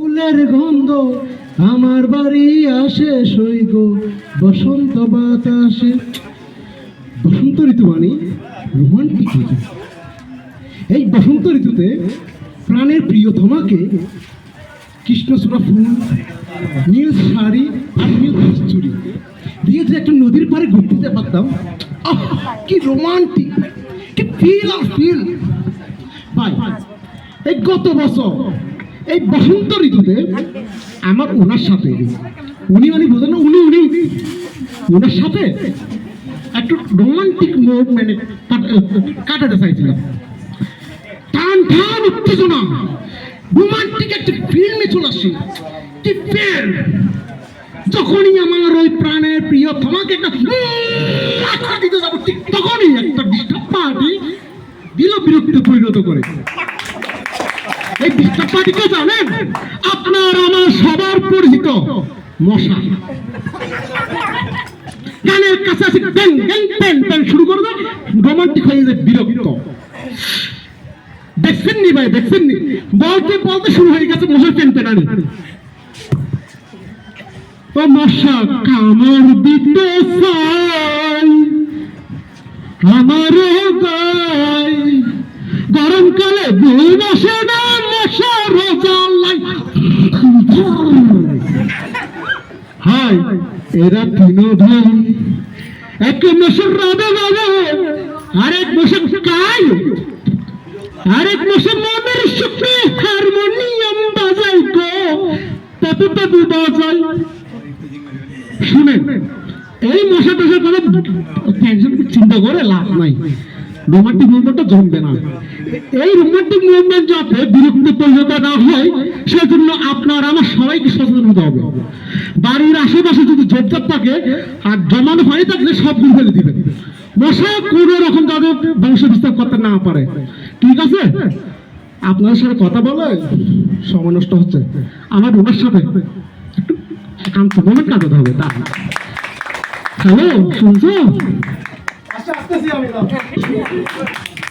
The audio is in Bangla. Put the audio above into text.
ফুলের গন্ধ, আমার বাড়ি আসে সৈগ, বসন্ত বাতাসে। বসন্ত ঋতু মানে রোমান্টিক ঋতু। এই বসন্ত ঋতুতে প্রাণের প্রিয়তমাকে কৃষ্ণচূড়া ফুল, নীল শাড়ি আর নীল চুড়ি দিয়ে যে একটা নদীর পাড়ে ঘুরতে যেতে পারতাম কি রোমান্টিক, কি ফিল আর ফিল ভাই, এই গত বছর এই বসন্ত ঋতুতে আমার ওনার সাথে উনি মানে বোঝেন উনি উনি, ওনার সাথে একটু রোমান্টিক মোড মানে কাটাতে চাইছিলাম। টান টান উত্তেজনা রোমান্টিক একটা ফিল্মে চলে আসছে কি ফিল্ম যখনই আমার ওই প্রাণের প্রিয় তোমাকে একটা দিতে যাব, ঠিক তখনই একটা ডিস্টার্ব পার্টি দিল বিরক্ত পরিণত করে। এই ডিস্টার্ব পার্টিকে জানেন? আপনার আমার সবার পরিচিত মশা। গানের কাছাকাছি ব্যাং ব্যাং প্যান প্যান শুরু করে দেয় রোমান্টিক হয়ে যায় বিরক্ত। দেখছেন নি ভাই দেখছেন নি বলতে বলতে শুরু হয়ে গেছে মশার প্যান প্যানানি ও মশা, কামড় দিতে চাই। আমারও গাই গরমকালে দুই মাসে না মশার জ্বালাই হাই, এরা তিন ভাই এক মশার রাবে বাবা। আরেক মশার কাই। আরেক মশার মনের সুখে শুনেন, এই মশা কথা টেনশন চিন্তা করে লাভ নাই। রোমান্টিক মুভমেন্টটা জমবে না। এই রোমান্টিক মুভমেন্ট যাতে বিরক্ত পরিণত না হয়, সেজন্য আপনার আমার সবাইকে সচেতন হতে হবে। বাড়ির আশেপাশে যদি ঝোপঝাপ থাকে আর জমানো হয়ে থাকলে সব দূর ফেলে দিবেন। মশা কোনো রকম তাদের বংশ বিস্তার করতে না পারে। ঠিক আছে? আপনার সাথে কথা বলে সময় নষ্ট হচ্ছে। আমার ওনার সাথে একটু একান্ত মোমেন্ট কাটাতে হবে, তা হ্যালো শুনছো? 这是要命的